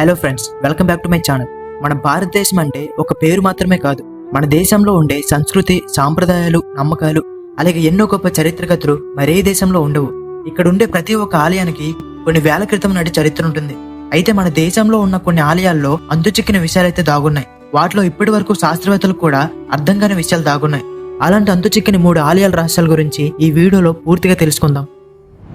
Hello friends welcome back to my channel మన భారతదేశం అంటే ఒక పేరు మాత్రమే కాదు. మన దేశంలో ఉండే సంస్కృతి సాంప్రదాయాలు నమ్మకాలు అలాగే ఎన్నో గొప్ప చరిత్రగతులు మరే దేశంలో ఉండవు. ఇక్కడ ఉండే ప్రతి ఒక్క ఆలయానికి కొన్ని వేల క్రితం నాటి చరిత్ర ఉంటుంది. అయితే మన దేశంలో ఉన్న కొన్ని ఆలయాల్లో అంతుచిక్కిన విషయాలైతే దాగున్నాయి. వాటిలో ఇప్పటి వరకు శాస్త్రవేత్తలు కూడా అర్థం కాని విషయాలు దాగున్నాయి. అలాంటి అంతుచిక్కని మూడు ఆలయాల రహస్యాల గురించి ఈ వీడియోలో పూర్తిగా తెలుసుకుందాం.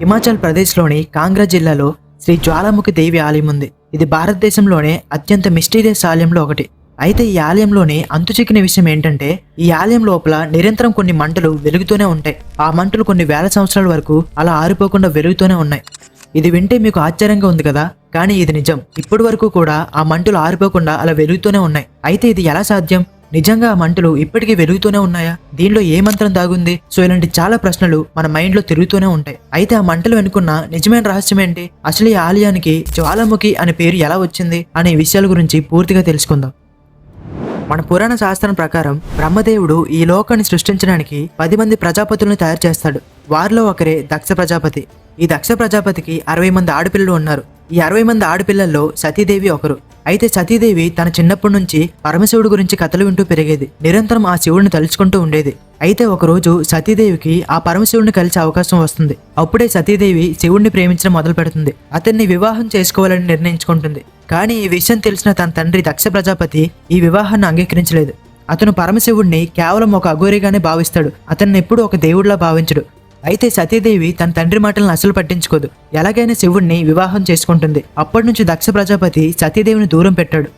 హిమాచల్ ప్రదేశ్లోని కాంగ్రా జిల్లాలో శ్రీ జ్వాలాముఖి దేవి ఆలయం ఉంది. ఇది భారతదేశంలోనే అత్యంత మిస్టీరియస్ ఆలయంలో ఒకటి. అయితే ఈ ఆలయంలోని అంతుచిక్కిన విషయం ఏంటంటే ఈ ఆలయం లోపల నిరంతరం కొన్ని మంటలు వెలుగుతూనే ఉంటాయి. ఆ మంటలు కొన్ని వేల సంవత్సరాల వరకు అలా ఆరిపోకుండా వెలుగుతూనే ఉన్నాయి. ఇది వింటే మీకు ఆశ్చర్యంగా ఉంది కదా? కానీ ఇది నిజం. ఇప్పటి వరకు కూడా ఆ మంటలు ఆరిపోకుండా అలా వెలుగుతూనే ఉన్నాయి. అయితే ఇది ఎలా సాధ్యం? నిజంగా ఆ మంటలు ఇప్పటికీ వెలుగుతూనే ఉన్నాయా? దీనిలో ఏ మంత్రం దాగుంది? సో ఇలాంటి చాలా ప్రశ్నలు మన మైండ్లో తిరుగుతూనే ఉంటాయి. అయితే ఆ మంటలు వెనుకున్న నిజమైన రహస్యం ఏంటి? అసలు ఈ ఆలయానికి జ్వాలాముఖి అనే పేరు ఎలా వచ్చింది? అనే విషయాల గురించి పూర్తిగా తెలుసుకుందాం. మన పురాణ శాస్త్రం ప్రకారం బ్రహ్మదేవుడు ఈ లోకాన్ని సృష్టించడానికి పది మంది ప్రజాపతులను తయారు చేస్తాడు. వారిలో ఒకరే దక్ష ప్రజాపతి. ఈ దక్ష ప్రజాపతికి అరవై మంది ఆడపిల్లలు ఉన్నారు. ఈ అరవై మంది ఆడపిల్లల్లో సతీదేవి ఒకరు. అయితే సతీదేవి తన చిన్నప్పటి నుంచి పరమశివుడి గురించి కథలు వింటూ పెరిగేది. నిరంతరం ఆ శివుడిని తలుచుకుంటూ ఉండేది. అయితే ఒకరోజు సతీదేవికి ఆ పరమశివుడిని కలిసే అవకాశం వస్తుంది. అప్పుడే సతీదేవి శివుడిని ప్రేమించడం మొదలు పెడుతుంది. అతన్ని వివాహం చేసుకోవాలని నిర్ణయించుకుంటుంది. కానీ ఈ విషయం తెలిసిన తన తండ్రి దక్ష ప్రజాపతి ఈ వివాహాన్ని అంగీకరించలేదు. అతను పరమశివుడిని కేవలం ఒక అఘోరిగానే భావిస్తాడు. అతన్ని ఎప్పుడూ ఒక దేవుడిలా భావించడు. అయితే సతీదేవి తన తండ్రి మాటలను అసలు పట్టించుకోదు. ఎలాగైనా శివుణ్ణి వివాహం చేసుకుంటుంది. అప్పటి నుంచి దక్ష ప్రజాపతి సతీదేవిని దూరం పెట్టాడు.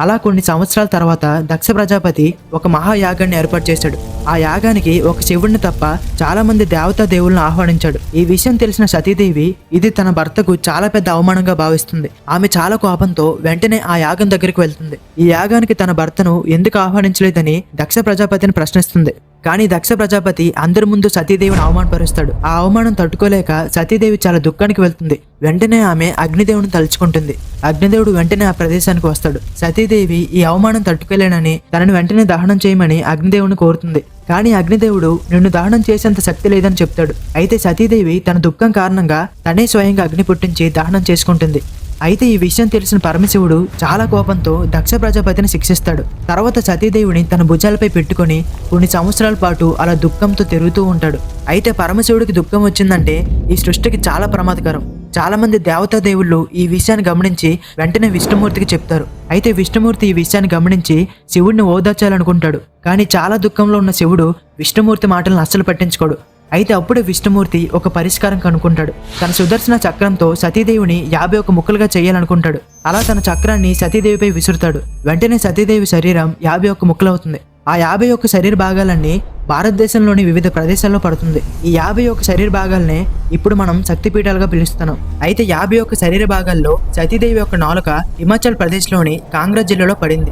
అలా కొన్ని సంవత్సరాల తర్వాత దక్ష ప్రజాపతి ఒక మహాయాగాన్ని ఏర్పాటు చేశాడు. ఆ యాగానికి ఒక శివుణ్ణి తప్ప చాలా మంది దేవతా దేవుళ్ళను ఆహ్వానించాడు. ఈ విషయం తెలిసిన సతీదేవి ఇది తన భర్తకు చాలా పెద్ద అవమానంగా భావిస్తుంది. ఆమె చాలా కోపంతో వెంటనే ఆ యాగం దగ్గరికి వెళ్తుంది. ఈ యాగానికి తన భర్తను ఎందుకు ఆహ్వానించలేదని దక్ష ప్రజాపతిని ప్రశ్నిస్తుంది. కానీ దక్ష ప్రజాపతి అందరి ముందు సతీదేవిని అవమానపరుస్తాడు. ఆ అవమానం తట్టుకోలేక సతీదేవి చాలా దుఃఖానికి వెళ్తుంది. వెంటనే ఆమె అగ్నిదేవుని తలుచుకుంటుంది. అగ్నిదేవుడు వెంటనే ఆ ప్రదేశానికి వస్తాడు. సతీదేవి ఈ అవమానం తట్టుకోలేనని తనను వెంటనే దహనం చేయమని అగ్నిదేవుని కోరుతుంది. కానీ అగ్నిదేవుడు నిన్ను దహనం చేసేంత శక్తి లేదని చెప్తాడు. అయితే సతీదేవి తన దుఃఖం కారణంగా తనే స్వయంగా అగ్ని పుట్టించి దహనం చేసుకుంటుంది. అయితే ఈ విషయం తెలిసిన పరమశివుడు చాలా కోపంతో దక్ష ప్రజాపతిని శిక్షిస్తాడు. తర్వాత సతీదేవుని తన భుజాలపై పెట్టుకొని కొన్ని సంవత్సరాల పాటు అలా దుఃఖంతో తిరుగుతూ ఉంటాడు. అయితే పరమశివుడికి దుఃఖం వచ్చిందంటే ఈ సృష్టికి చాలా ప్రమాదకరం. చాలా మంది దేవతా దేవుళ్ళు ఈ విషయాన్ని గమనించి వెంటనే విష్ణుమూర్తికి చెప్తారు. అయితే విష్ణుమూర్తి ఈ విషయాన్ని గమనించి శివుడిని ఓదార్చాలనుకుంటాడు. కానీ చాలా దుఃఖంలో ఉన్న శివుడు విష్ణుమూర్తి మాటలను అస్సలు పట్టించుకోడు. అయితే అప్పుడే విష్ణుమూర్తి ఒక పరిష్కారం కనుక్కుంటాడు. తన సుదర్శన చక్రంతో సతీదేవిని యాభై ఒక ముక్కలుగా చేయాలనుకుంటాడు. అలా తన చక్రాన్ని సతీదేవిపై విసురుతాడు. వెంటనే సతీదేవి శరీరం యాభై ఒక ముక్కలవుతుంది. ఆ యాభై ఒక్క శరీర భాగాలన్నీ భారతదేశంలోని వివిధ ప్రదేశాల్లో పడుతుంది. ఈ యాభై ఒక్క శరీర భాగాలనే ఇప్పుడు మనం శక్తిపీఠాలుగా పిలుస్తున్నాం. అయితే యాభై ఒక్క శరీర భాగాల్లో సతీదేవి యొక్క నాలుక హిమాచల్ ప్రదేశ్లోని కాంగ్రా జిల్లాలో పడింది.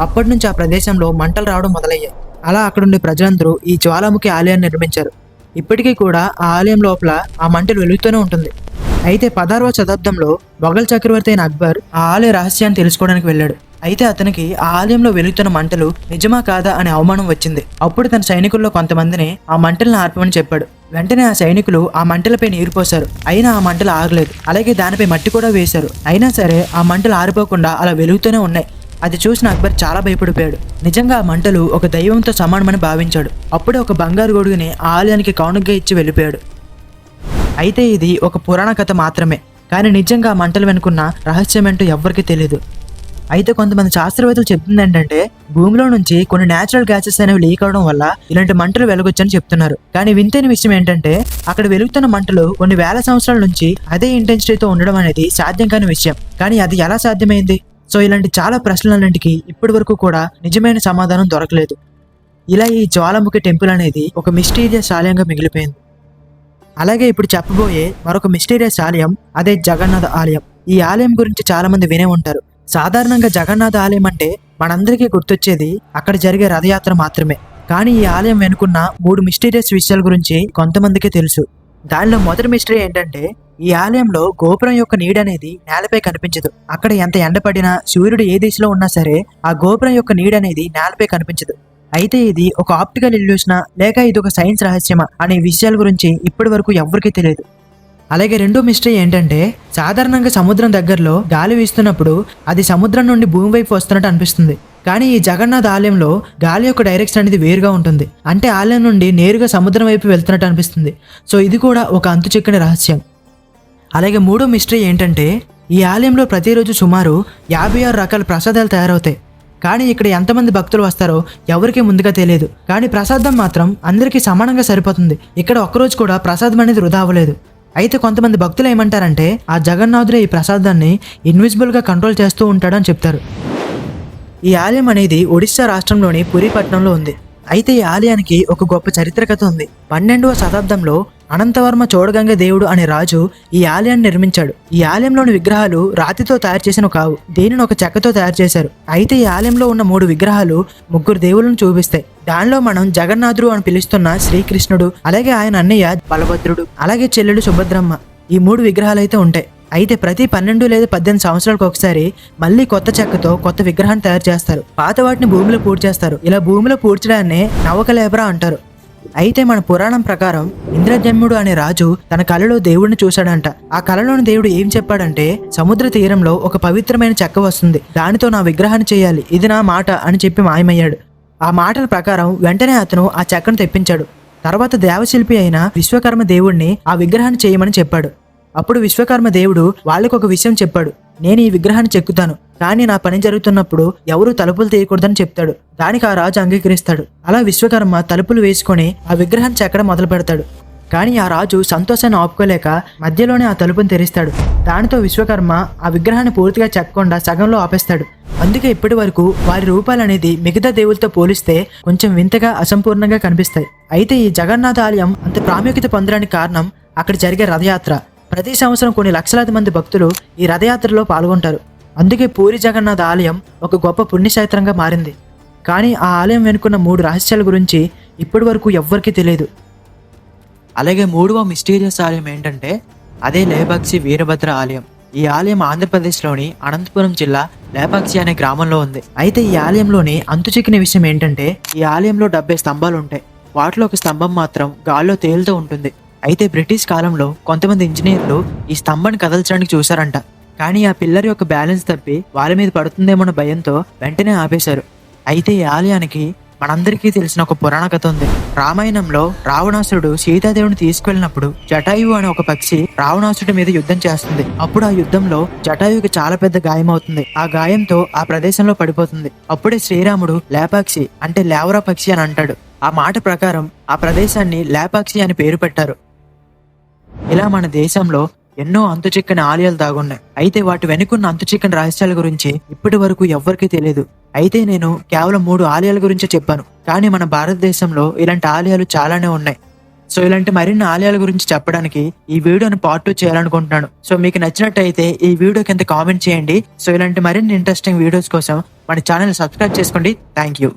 అప్పటి నుంచి ఆ ప్రదేశంలో మంటలు రావడం మొదలయ్యాయి. అలా అక్కడుండే ప్రజలందరూ ఈ జ్వాలాముఖి ఆలయాన్ని నిర్మించారు. ఇప్పటికీ కూడా ఆ ఆలయం లోపల ఆ మంటలు వెలుగుతూనే ఉంటుంది. అయితే పదహారవ శతాబ్దంలో మొఘల్ చక్రవర్తి అయిన అక్బర్ ఆ ఆలయ రహస్యాన్ని తెలుసుకోవడానికి వెళ్ళాడు. అయితే అతనికి ఆ ఆలయంలో వెలుగుతున్న మంటలు నిజమా కాదా అనే అవమానం వచ్చింది. అప్పుడు తన సైనికుల్లో కొంతమందిని ఆ మంటలను ఆర్పమని చెప్పాడు. వెంటనే ఆ సైనికులు ఆ మంటలపై నీరు పోశారు. అయినా ఆ మంటలు ఆగలేదు. అలాగే దానిపై మట్టి కూడా వేశారు. అయినా సరే ఆ మంటలు ఆరిపోకుండా అలా వెలుగుతూనే ఉన్నాయి. అది చూసిన అక్బర్ చాలా భయపడిపోయాడు. నిజంగా ఆ మంటలు ఒక దైవంతో సమానమని భావించాడు. అప్పుడే ఒక బంగారు గొడుగుని ఆలయానికి కానుకగా ఇచ్చి వెళ్ళిపోయాడు. అయితే ఇది ఒక పురాణ కథ మాత్రమే. కానీ నిజంగా ఆ మంటలు వెనుకున్న రహస్యం ఏంటో ఎవ్వరికీ తెలియదు అయితే కొంతమంది శాస్త్రవేత్తలు చెప్తుంది ఏంటంటే భూమిలో నుంచి కొన్ని నేచురల్ గ్యాసెస్ అనేవి లీక్ అవడం వల్ల ఇలాంటి మంటలు వెలుగొచ్చని చెప్తున్నారు. కానీ వింతైన విషయం ఏంటంటే అక్కడ వెలుగుతున్న మంటలు కొన్ని వేల సంవత్సరాల నుంచి అదే ఇంటెన్సిటీతో ఉండడం అనేది సాధ్యం కాని విషయం. కానీ అది ఎలా సాధ్యమైంది? సో ఇలాంటి చాలా ప్రశ్నలన్నింటికి ఇప్పటి వరకు కూడా నిజమైన సమాధానం దొరకలేదు. ఇలా ఈ జ్వాలాముఖి టెంపుల్ అనేది ఒక మిస్టీరియస్ ఆలయంగా మిగిలిపోయింది. అలాగే ఇప్పుడు చెప్పబోయే మరొక మిస్టీరియస్ ఆలయం అదే జగన్నాథ ఆలయం. ఈ ఆలయం గురించి చాలా మంది వినే ఉంటారు. సాధారణంగా జగన్నాథ ఆలయం అంటే మనందరికీ గుర్తొచ్చేది అక్కడ జరిగే రథయాత్ర మాత్రమే. కానీ ఈ ఆలయం వెనుకున్న మూడు మిస్టీరియస్ విషయాల గురించి కొంతమందికి తెలుసు. దానిలో మొదటి మిస్టరీ ఏంటంటే ఈ ఆలయంలో గోపురం యొక్క నీడ అనేది నేలపై కనిపించదు. అక్కడ ఎంత ఎండ పడినా సూర్యుడు ఏ దిశలో ఉన్నా సరే ఆ గోపురం యొక్క నీడ అనేది నేలపై కనిపించదు. అయితే ఇది ఒక ఆప్టికల్ ఇల్యూషనా లేక ఇది ఒక సైన్స్ రహస్యమా అనే విషయాల గురించి ఇప్పటి వరకు ఎవరికీ తెలియదు. అలాగే రెండో మిస్టరీ ఏంటంటే సాధారణంగా సముద్రం దగ్గరలో గాలి వీస్తున్నప్పుడు అది సముద్రం నుండి భూమి వైపు వస్తున్నట్టు అనిపిస్తుంది. కానీ ఈ జగన్నాథ్ ఆలయంలో గాలి యొక్క డైరెక్షన్ అనేది వేరుగా ఉంటుంది. అంటే ఆలయం నుండి నేరుగా సముద్రం వైపు వెళ్తున్నట్టు అనిపిస్తుంది. సో ఇది కూడా ఒక అంతు చిక్కని రహస్యం. అలాగే మూడో మిస్టరీ ఏంటంటే ఈ ఆలయంలో ప్రతిరోజు సుమారు యాభై ఆరు రకాల ప్రసాదాలు తయారవుతాయి. కానీ ఇక్కడ ఎంతమంది భక్తులు వస్తారో ఎవరికీ ముందుగా తెలియదు. కానీ ప్రసాదం మాత్రం అందరికీ సమానంగా సరిపోతుంది. ఇక్కడ ఒక్కరోజు కూడా ప్రసాదం అనేది వృధా అవ్వలేదు. అయితే కొంతమంది భక్తులు ఏమంటారంటే ఆ జగన్నాథుడే ఈ ప్రసాదాన్ని ఇన్విజిబుల్గా కంట్రోల్ చేస్తూ ఉంటాడని చెప్తారు. ఈ ఆలయం అనేది ఒడిశా రాష్ట్రంలోని పురి పట్టణంలో ఉంది. అయితే ఈ ఆలయానికి ఒక గొప్ప చరిత్ర కథ ఉంది. పన్నెండవ శతాబ్దంలో అనంతవర్మ చోడగంగ దేవుడు అనే రాజు ఈ ఆలయాన్ని నిర్మించాడు. ఈ ఆలయంలోని విగ్రహాలు రాతితో తయారు చేసిన కావు. దీనిని ఒక చెక్కతో తయారు చేశారు? అయితే ఈ ఆలయంలో ఉన్న మూడు విగ్రహాలు ముగ్గురు దేవులను చూపిస్తాయి. దానిలో మనం జగన్నాథుడు అని పిలుస్తున్న శ్రీకృష్ణుడు అలాగే ఆయన అన్నయ్య బలభద్రుడు అలాగే చెల్లెడు సుభద్రమ్మ ఈ మూడు విగ్రహాలు అయితే ఉంటాయి. అయితే ప్రతి పన్నెండు లేదా పద్దెనిమిది సంవత్సరాలకు ఒకసారి మళ్ళీ కొత్త చెక్కతో కొత్త విగ్రహాన్ని తయారు చేస్తారు. పాత వాటిని భూమిలో పూడ్చేస్తారు ఇలా భూమిలో పూడ్చడాన్నే నవకలేబరా అంటారు. అయితే మన పురాణం ప్రకారం ఇంద్రజన్ముడు అనే రాజు తన కలలో దేవుడిని చూశాడంట. ఆ కలలోని దేవుడు ఏం చెప్పాడంటే సముద్ర తీరంలో ఒక పవిత్రమైన చెక్క వస్తుంది. దానితో నా విగ్రహాన్ని చేయాలి. ఇది నా మాట అని చెప్పి మాయమయ్యాడు. ఆ మాటల ప్రకారం వెంటనే అతను ఆ చెక్కను తెప్పించాడు. తర్వాత దేవశిల్పి అయిన విశ్వకర్మ దేవుణ్ణి ఆ విగ్రహాన్ని చేయమని చెప్పాడు. అప్పుడు విశ్వకర్మ దేవుడు వాళ్ళకు ఒక విషయం చెప్పాడు. నేను ఈ విగ్రహాన్ని చెక్కుతాను. కానీ నా పని జరుగుతున్నప్పుడు ఎవరు తలుపులు తీయకూడదని చెప్తాడు. దానికి ఆ రాజు అంగీకరిస్తాడు. అలా విశ్వకర్మ తలుపులు వేసుకొని ఆ విగ్రహాన్ని చెక్కడం మొదలు పెడతాడు. కానీ ఆ రాజు సంతోషాన్ని ఆపుకోలేక మధ్యలోనే ఆ తలుపును తెరిస్తాడు. దానితో విశ్వకర్మ ఆ విగ్రహాన్ని పూర్తిగా చెక్కకుండా సగంలో ఆపేస్తాడు. అందుకే ఇప్పటి వరకు వారి రూపాలు అనేది మిగతా దేవులతో పోలిస్తే కొంచెం వింతగా అసంపూర్ణంగా కనిపిస్తాయి. అయితే ఈ జగన్నాథ ఆలయం అంత ప్రాముఖ్యత పొందడానికి కారణం అక్కడ జరిగే రథయాత్ర. ప్రతి సంవత్సరం కొన్ని లక్షలాది మంది భక్తులు ఈ రథయాత్రలో పాల్గొంటారు. అందుకే పూరి జగన్నాథ ఆలయం ఒక గొప్ప పుణ్యక్షేత్రంగా మారింది. కానీ ఆ ఆలయం వెనుకున్న మూడు రహస్యాల గురించి ఇప్పటి వరకు ఎవ్వరికీ తెలియదు. అలాగే మూడవ మిస్టీరియస్ ఆలయం ఏంటంటే అదే లేపాక్షి వీరభద్ర ఆలయం. ఈ ఆలయం ఆంధ్రప్రదేశ్లోని అనంతపురం జిల్లా లేపాక్షి అనే గ్రామంలో ఉంది. అయితే ఈ ఆలయంలోని అంతుచిక్కిన విషయం ఏంటంటే ఈ ఆలయంలో డెబ్బై స్తంభాలు ఉంటాయి వాటిలో ఒక స్తంభం మాత్రం గాల్లో తేలుతూ ఉంటుంది. అయితే బ్రిటిష్ కాలంలో కొంతమంది ఇంజనీర్లు ఈ స్తంభాన్ని కదల్చడానికి చూశారంట. కానీ ఆ పిల్లర్ యొక్క బ్యాలెన్స్ తప్పి వాళ్ళ మీద పడుతుందేమోన భయంతో వెంటనే ఆపేశారు. అయితే ఈ ఆలయానికి మనందరికీ తెలిసిన ఒక పురాణ కథ ఉంది. రామాయణంలో రావణాసురుడు సీతాదేవిని తీసుకెళ్ళినప్పుడు జటాయువు అనే ఒక పక్షి రావణాసురుడి మీద యుద్ధం చేస్తుంది. అప్పుడు ఆ యుద్ధంలో జటాయువుకి చాలా పెద్ద గాయం అవుతుంది ఆ గాయంతో ఆ ప్రదేశంలో పడిపోతుంది. అప్పుడే శ్రీరాముడు లేపాక్షి అంటే లేవరా పక్షి అని అంటాడు. ఆ మాట ప్రకారం ఆ ప్రదేశాన్ని లేపాక్షి అని పేరు పెట్టారు. ఇలా మన దేశంలో ఎన్నో అంతుచిక్కని ఆలయాలు దాగున్నాయి. అయితే వాటి వెనుకున్న అంతుచిక్కని రహస్యాల గురించి ఇప్పటి వరకు ఎవ్వరికీ తెలియదు అయితే నేను కేవలం మూడు ఆలయాల గురించి చెప్పాను. కానీ మన భారతదేశంలో ఇలాంటి ఆలయాలు చాలానే ఉన్నాయి. సో ఇలాంటి మరిన్ని ఆలయాల గురించి చెప్పడానికి ఈ వీడియోని పార్ట్ టూ చేయాలనుకుంటున్నాను. సో మీకు నచ్చినట్టయితే ఈ వీడియో కింద కామెంట్ చేయండి. సో ఇలాంటి మరిన్ని ఇంట్రెస్టింగ్ వీడియోస్ కోసం మన ఛానల్ సబ్స్క్రైబ్ చేసుకోండి. Thank you